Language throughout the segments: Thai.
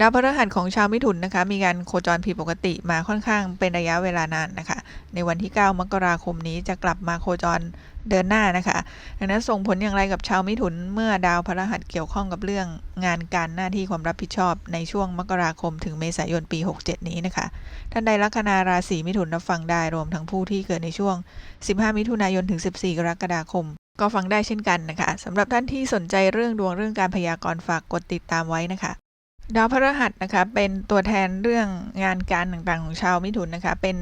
ดาวพฤหัสของชาวมิถุนนะคะ มีการโคจรผิดปกติมาค่อนข้างเป็นระยะเวลานานนะคะ ในวันที่ 9 มกราคมนี้จะกลับมาโคจรเดินหน้านะคะ ดังนั้นส่งผลอย่างไรกับชาวมิถุนเมื่อดาวพฤหัสเกี่ยวข้องกับเรื่องงานการหน้าที่ความรับผิดชอบในช่วงมกราคมถึงเมษายนปี 67 นี้นะคะ ท่านใดลัคนาราศีมิถุนรับฟังได้รวมทั้งผู้ที่เกิดในช่วง 15 มิถุนายนถึง 14 กรกฎาคมก็ฟังได้เช่นกันนะคะสำหรับท่านที่สนใจเรื่องดวงเรื่องการพยากรณ์ฝากกดติดตามไว้นะคะ ดาวพฤหัสนะคะเป็นตัวแทนเรื่องงานการต่างๆ ของชาวมิถุนนะคะ เป็น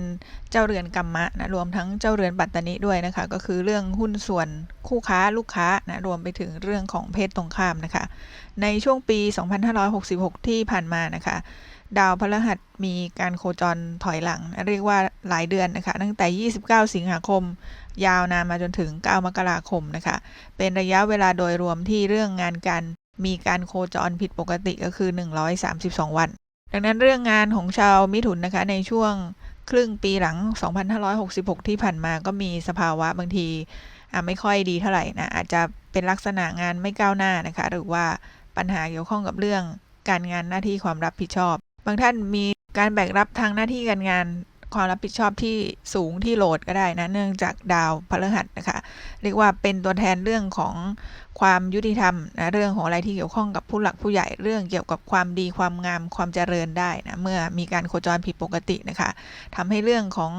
เจ้าเรือนกรรมะนะรวมทั้งเจ้าเรือนปัตตานิด้วยนะคะ ก็คือเรื่องหุ้นส่วนคู่ค้าลูกค้านะรวมไปถึงเรื่องของเพศตรงข้ามนะคะ ในช่วงปี 2566 ที่ผ่านมานะคะ ดาวพฤหัสมีการโคจรถอยหลัง เรียกว่าหลายเดือนนะคะ ตั้งแต่ 29 สิงหาคม ยาวนานมาจนถึง 9 มกราคมนะคะ เป็นระยะเวลาโดยรวมที่เรื่องงานการ มีการโคจรผิดปกติก็คือ 132 วัน ดังนั้นเรื่องงานของชาวมิถุนนะคะในช่วงครึ่งปีหลัง 2566 ที่ผ่านมาก็มีสภาวะบางทีไม่ค่อยดีเท่าไหร่นะอาจจะเป็นลักษณะงานไม่ก้าวหน้านะคะ หรือว่าปัญหาเกี่ยวข้องกับเรื่องการงานหน้าที่ความรับผิดชอบ บางท่านมีการแบกรับทางหน้าที่การงาน ความรับผิดชอบที่สูงที่โหลดก็ได้นะ เนื่องจากดาวพฤหัสนะคะ เรียกว่าเป็นตัวแทนเรื่องของความยุติธรรมนะเรื่องของอะไรที่เกี่ยวข้องกับผู้หลักผู้ใหญ่เรื่องเกี่ยวกับความดีความงามความเจริญได้นะเมื่อมีการโคจรผิดปกตินะคะทำให้เรื่องของ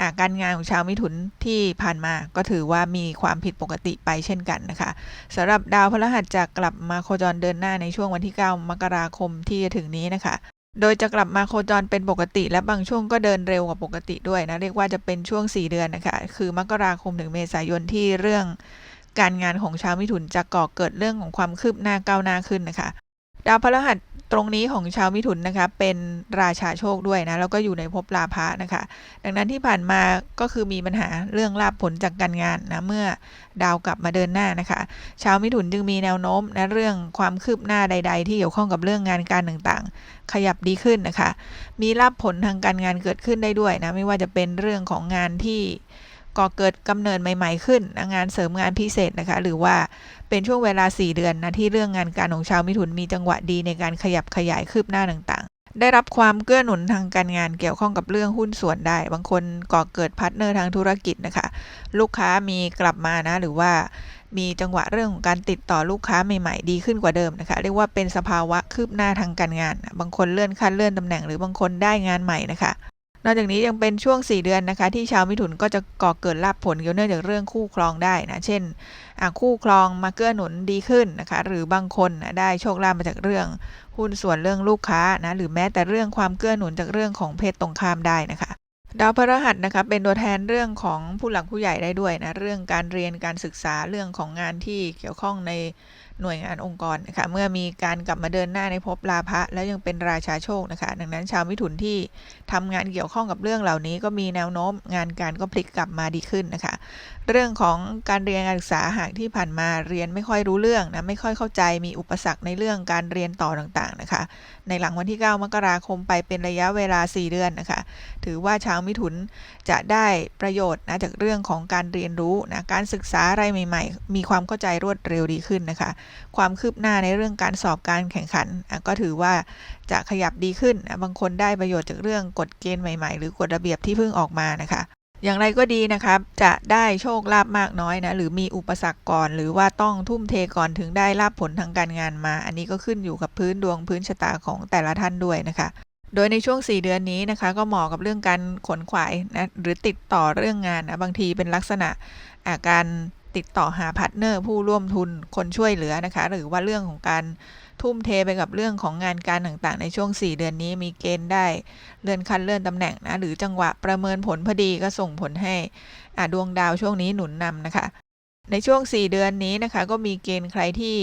อาการงานของชาวมิถุนที่ผ่านมาก็ถือว่ามีความผิดปกติไปเช่นกันนะคะสำหรับดาวพฤหัสจะกลับมาโคจรเดินหน้าในช่วงวันที่ 9 มกราคมที่จะถึงนี้นะคะ โดยจะกลับมาโคจรเป็นปกติ และบางช่วงก็เดินเร็วกว่าปกติด้วยนะ เรียกว่าจะเป็นช่วง 4 เดือนนะคะ คือมกราคมถึงเมษายนที่เรื่องการงานของชาวมิถุนจะก่อเกิดเรื่องของความคืบหน้าก้าวหน้าขึ้นนะคะ ดาวพฤหัสตรงนี้ของชาวมิถุนนะคะ เป็นราชาโชคด้วยนะ แล้วก็อยู่ในภพลาภะนะคะ ดังนั้นที่ผ่านมาก็คือมีปัญหาเรื่องลาภผลจากการงานนะ เมื่อดาวกลับมาเดินหน้านะคะ ชาวมิถุนจึงมีแนวโน้มนะเรื่องความคืบหน้าใด ๆ ที่เกี่ยวข้องกับเรื่องงานการต่างๆ ขยับดีขึ้นนะคะ มีลาภผลทางการงานเกิดขึ้นได้ด้วยนะ ไม่ว่าจะเป็นเรื่องของงานที่ ก่อเกิดกำเนิดใหม่ ๆ ขึ้นงานเสริมงานพิเศษนะคะ หรือว่าเป็นช่วงเวลา 4 เดือนนะที่เรื่องงานการของชาวมิถุนมีจังหวะดีในการขยับขยายคืบหน้าต่างๆ ได้รับความเกื้อหนุนทางการงานเกี่ยวข้องกับเรื่องหุ้นส่วนได้ บางคนก่อเกิดพาร์ทเนอร์ทางธุรกิจนะคะ ลูกค้ามีกลับมานะ หรือว่ามีจังหวะเรื่องของการติดต่อลูกค้าใหม่ๆ ดีขึ้นกว่าเดิมนะคะ เรียกว่าเป็นสภาวะคืบหน้าทางการงาน บางคนเลื่อนขั้นเลื่อนตำแหน่ง หรือบางคนได้งานใหม่นะคะ นอกจากนี้ยังเป็นช่วง 4 เดือนนะคะ ที่ชาวมิถุนก็จะก่อเกิดลาภผลเกี่ยวเนื่องจากเรื่องคู่ครองได้นะเช่นคู่ครองมาเกื้อหนุนดีขึ้นนะคะ หรือบางคนนะได้โชคลาภมาจากเรื่องหุ้นส่วนเรื่องลูกค้านะหรือแม้แต่เรื่องความเกื้อหนุนจากเรื่องของเพศตรงข้ามได้นะคะดาวพฤหัสนะคะเป็นตัวแทนเรื่องของผู้หลักผู้ใหญ่ได้ด้วยนะเรื่องการเรียนการศึกษาเรื่องของงานที่เกี่ยวข้องใน หน่วยงานองค์กรนะคะเมื่อมีการกลับมาเดินหน้าในภพลาภะแล้วยังเป็นราชาโชคนะคะดังนั้นชาวมิถุนที่ทำงานเกี่ยวข้องกับเรื่องเหล่านี้ ก็มีแนวโน้มงานการก็พลิกกลับมาดีขึ้นนะคะ เรื่องของการเรียนการศึกษาหากที่ผ่านมาเรียนไม่ค่อยรู้เรื่องนะไม่ค่อยเข้าใจมีอุปสรรคในเรื่องการเรียนต่อต่างๆนะคะ ในหลังวันที่ 9 มกราคมไปเป็นระยะเวลา 4 เดือนนะคะ ถือว่าชาวมิถุนจะได้ประโยชน์นะจากเรื่องของการเรียนรู้นะการศึกษาอะไรใหม่ ๆ มีความเข้าใจรวดเร็วดีขึ้นนะคะความคืบหน้าในเรื่องการสอบการแข่งขัน ก็ถือว่าจะขยับดีขึ้น บางคนได้ประโยชน์จากเรื่องกฎเกณฑ์ใหม่ๆ หรือกฎระเบียบที่เพิ่งออกมานะคะ อย่างไรก็ดีนะครับจะได้โชคลาภมากน้อยนะ หรือมีอุปสรรคก่อน หรือว่าต้องทุ่มเทก่อนถึงได้ลาภผลทางการงานมา อันนี้ก็ขึ้นอยู่กับพื้นดวงพื้นชะตาของแต่ละท่านด้วยนะคะโดยในช่วง 4 เดือนนี้นะคะก็เหมาะกับเรื่องการขนขวายนะหรือติดต่อเรื่องงานนะบางทีเป็นลักษณะอาการ ติดต่อหาพาร์ทเนอร์ผู้ร่วมทุนคนช่วยเหลือนะคะ หรือว่าเรื่องของการทุ่มเทไปกับเรื่องของงานการต่างๆ ในช่วง 4 เดือนนี้มีเกณฑ์ได้เลื่อนขั้นเลื่อนตำแหน่งนะหรือจังหวะประเมินผลพอดีก็ส่งผลให้ดวงดาวช่วงนี้หนุนนำนะคะ ในช่วง 4 เดือนนี้นะคะ ก็มีเกณฑ์ใครที่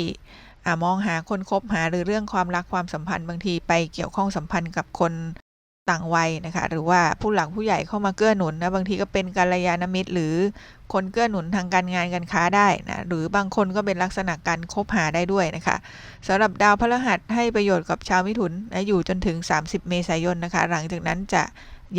มองหาคนคบหาหรือเรื่องความรักความสัมพันธ์บางทีไปเกี่ยวข้องสัมพันธ์กับคน ต่างวัยนะคะหรือว่าผู้หลักผู้ใหญ่เข้ามาเกื้อหนุนนะบางทีก็เป็นกัลยาณมิตร หรือคนเกื้อหนุนทางการงานการค้าได้นะหรือบางคนก็เป็นลักษณะการคบหาได้ด้วยนะคะสำหรับดาวพฤหัสให้ประโยชน์กับชาวมิถุนนะอยู่จนถึง 30 เมษายนนะคะ หลังจากนั้นจะ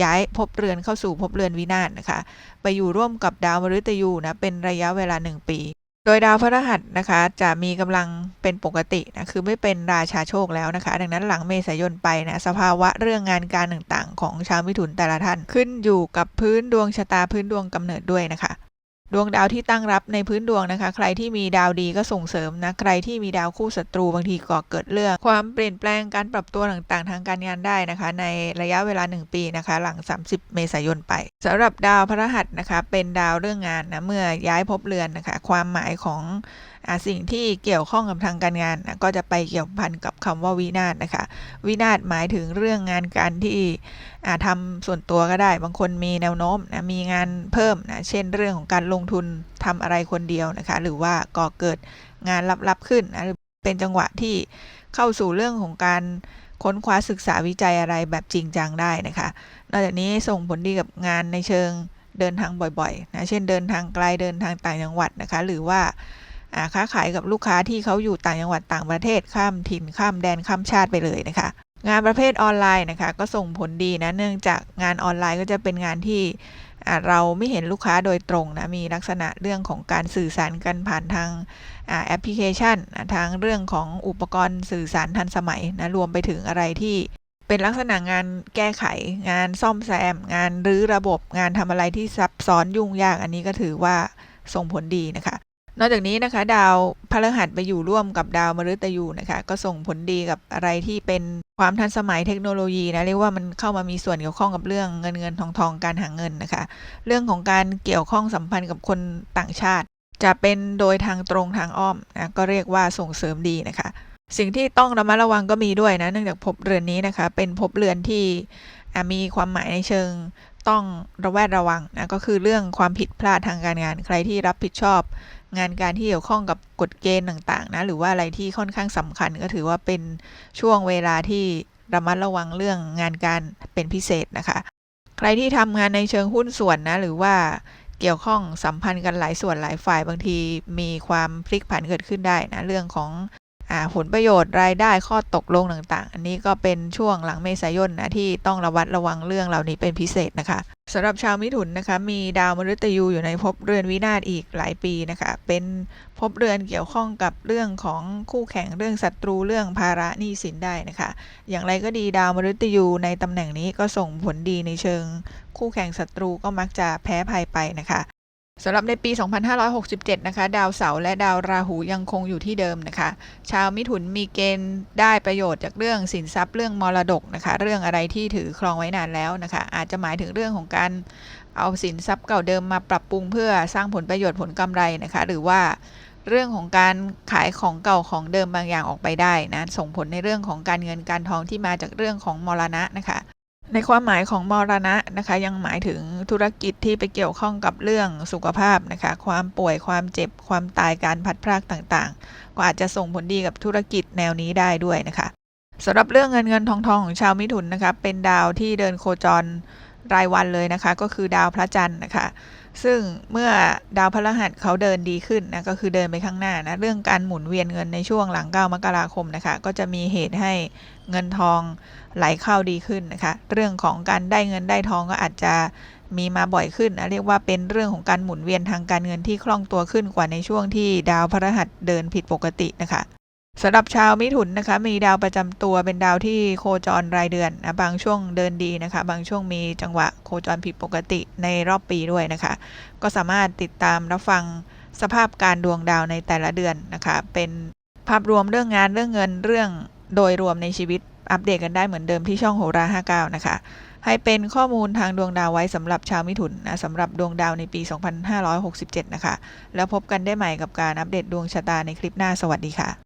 ย้ายภพเรือนเข้าสู่ภพเรือนวินาศนะคะ ไปอยู่ร่วมกับดาวมฤตยูนะเป็นระยะเวลา 1 ปี โดยดาวพฤหัสนะคะจะมีกำลังเป็นปกตินะคือไม่เป็นราชาโชคแล้วนะคะ ดังนั้นหลังเมษายนไปนะสภาวะเรื่องงานการต่างๆ ของชาวมิถุนแต่ละท่านขึ้นอยู่กับพื้นดวงชะตาพื้นดวงกำเนิดด้วยนะคะ ดวงดาวที่ตั้งรับในพื้นดวงนะคะ ใครที่มีดาวดีก็ส่งเสริมนะ ใครที่มีดาวคู่ศัตรูบางทีก่อเกิดเรื่อง ความเปลี่ยนแปลงการปรับตัวต่างๆ ทางการงานได้นะคะ ในระยะเวลา 1 ปีนะคะ หลัง 30 เมษายนไป สำหรับดาวพระหัสนะคะ เป็นดาวเรื่องงานนะ เมื่อย้ายภพเรือนนะคะ ความหมายของ สิ่งที่เกี่ยวข้องกับทางการงานนะก็จะไปเกี่ยวพันกับคำว่าวินาศนะคะ วินาศหมายถึงเรื่องงานการที่อาทำส่วนตัวก็ได้ บางคนมีแนวโน้มนะมีงานเพิ่มนะเช่นเรื่องของการลงทุนทำอะไรคนเดียวนะคะ หรือว่าก่อเกิดงานลับๆขึ้นนะหรือเป็นจังหวะที่เข้าสู่เรื่องของการค้นคว้าศึกษาวิจัยอะไรแบบจริงจังได้นะคะ นอกจากนี้ส่งผลดีกับงานในเชิงเดินทางบ่อยๆนะ เช่นเดินทางไกลเดินทางต่างจังหวัดนะคะ หรือว่า ค้าขายกับลูกค้าที่เขาอยู่ต่างจังหวัดต่างประเทศข้ามถิ่นข้ามแดนข้ามชาติไปเลยนะคะ งานประเภทออนไลน์นะคะ ก็ส่งผลดีนะเนื่องจากงานออนไลน์ก็จะเป็นงานที่เราไม่เห็นลูกค้าโดยตรงนะ มีลักษณะเรื่องของการสื่อสารกันผ่านทางอแอปพลิเคชัน ทางเรื่องของอุปกรณ์สื่อสารทันสมัยนะ รวมไปถึงอะไรที่เป็นลักษณะงานแก้ไข งานซ่อมแซม งานรื้อระบบ งานทำอะไรที่ซับซ้อนยุ่งยาก อันนี้ก็ถือว่าส่งผลดีนะคะ นอกจากนี้นะคะ ดาวพฤหัสไปอยู่ร่วมกับดาวมฤตยูนะคะ ก็ส่งผลดีกับอะไรที่เป็นความทันสมัยเทคโนโลยีนะเรียกว่ามันเข้ามามีส่วนเกี่ยวข้องกับเรื่องเงินเงินทองทองการหาเงินนะคะ เรื่องของการเกี่ยวข้องสัมพันธ์กับคนต่างชาติ จะเป็นโดยทางตรงทางอ้อมนะก็เรียกว่าส่งเสริมดีนะคะ สิ่งที่ต้องระมัดระวังก็มีด้วยนะเนื่องจากภพเรือนนี้นะคะ เป็นภพเรือนที่มีความหมายในเชิงต้องระแวดระวังนะก็คือเรื่องความผิดพลาดทางการงาน ใครที่รับผิดชอบ งานการที่เกี่ยวข้องกับกฎเกณฑ์ต่างๆนะหรือว่าอะไรที่ค่อนข้างสำคัญก็ถือว่าเป็นช่วงเวลาที่ระมัดระวังเรื่องงานการเป็นพิเศษนะคะ ใครที่ทำงานในเชิงหุ้นส่วนนะหรือว่าเกี่ยวข้องสัมพันธ์กันหลายส่วนหลายฝ่ายบางทีมีความพลิกผันเกิดขึ้นได้นะเรื่องของอผลประโยชน์รายได้ข้อตกลงต่างๆ อันนี้ก็เป็นช่วงหลังเมษายนนะที่ต้องระวัดระวังเรื่องเหล่านี้เป็นพิเศษนะคะ สำหรับชาวมิถุนนะคะ มีดาวมฤตยูอยู่ในภพเรือนวินาศอีกหลายปีนะคะ เป็นภพเรือนเกี่ยวข้องกับเรื่องของคู่แข่งเรื่องศัตรูเรื่องภาระหนี้สินได้นะคะ อย่างไรก็ดีดาวมฤตยูในตำแหน่งนี้ก็ส่งผลดีในเชิง คู่แข่งศัตรูก็มักจะแพ้ภัยไปนะคะ สำหรับในปี 2567 นะคะ ดาวเสาร์และดาวราหูยังคงอยู่ที่เดิมนะคะ ชาวมิถุนมีเกณฑ์ได้ประโยชน์จากเรื่องสินทรัพย์เรื่องมรดกนะคะ เรื่องอะไรที่ถือครองไว้นานแล้วนะคะ อาจจะหมายถึงเรื่องของการเอาสินทรัพย์เก่าเดิมมาปรับปรุงเพื่อสร้างผลประโยชน์ผลกำไรนะคะ หรือว่าเรื่องของการขายของเก่าของเดิมบางอย่างออกไปได้นะ ส่งผลในเรื่องของการเงินการทองที่มาจากเรื่องของมรณะนะคะ ในความหมายของมรณะนะคะยังหมายถึงธุรกิจที่ไปเกี่ยวข้องกับเรื่องสุขภาพนะคะความป่วยความเจ็บความตายการพัดพรากต่างๆ ก็อาจจะส่งผลดีกับธุรกิจแนวนี้ได้ด้วยนะคะสำหรับเรื่องเงินเงินทองทองของชาวมิถุนนะคะเป็นดาวที่เดินโคจรรายวันเลยนะคะ ก็คือดาวพระจันทร์นะคะ ซึ่งเมื่อดาวพฤหัสเขาเดินดีขึ้นนะก็คือเดินไปข้างหน้านะเรื่องการหมุนเวียนเงินในช่วงหลัง9มกราคมนะคะก็จะมีเหตุให้เงินทองไหลเข้าดีขึ้นนะคะเรื่องของการได้เงินได้ทองก็อาจจะมีมาบ่อยขึ้นนะเรียกว่าเป็นเรื่องของการหมุนเวียนทางการเงินที่คล่องตัวขึ้นกว่าในช่วงที่ดาวพฤหัสเดินผิดปกตินะคะ สำหรับชาวมิถุนนะคะมีดาวประจำตัวเป็นดาวที่โคจรรายเดือนนะบางช่วงเดินดีนะคะ บางช่วงมีจังหวะโคจรผิดปกติในรอบปีด้วยนะคะ ก็สามารถติดตามรับฟังสภาพการดวงดาวในแต่ละเดือนนะคะ เป็นภาพรวมเรื่องงานเรื่องเงินเรื่องโดยรวมในชีวิตอัปเดตกันได้เหมือนเดิมที่ช่องโหรา59 นะคะ ให้เป็นข้อมูลทางดวงดาวไว้สำหรับชาวมิถุนนะสำหรับดวงดาวในปี 2567 นะคะ แล้วพบกันได้ใหม่กับการอัปเดตดวงชะตาในคลิปหน้าสวัสดีค่ะ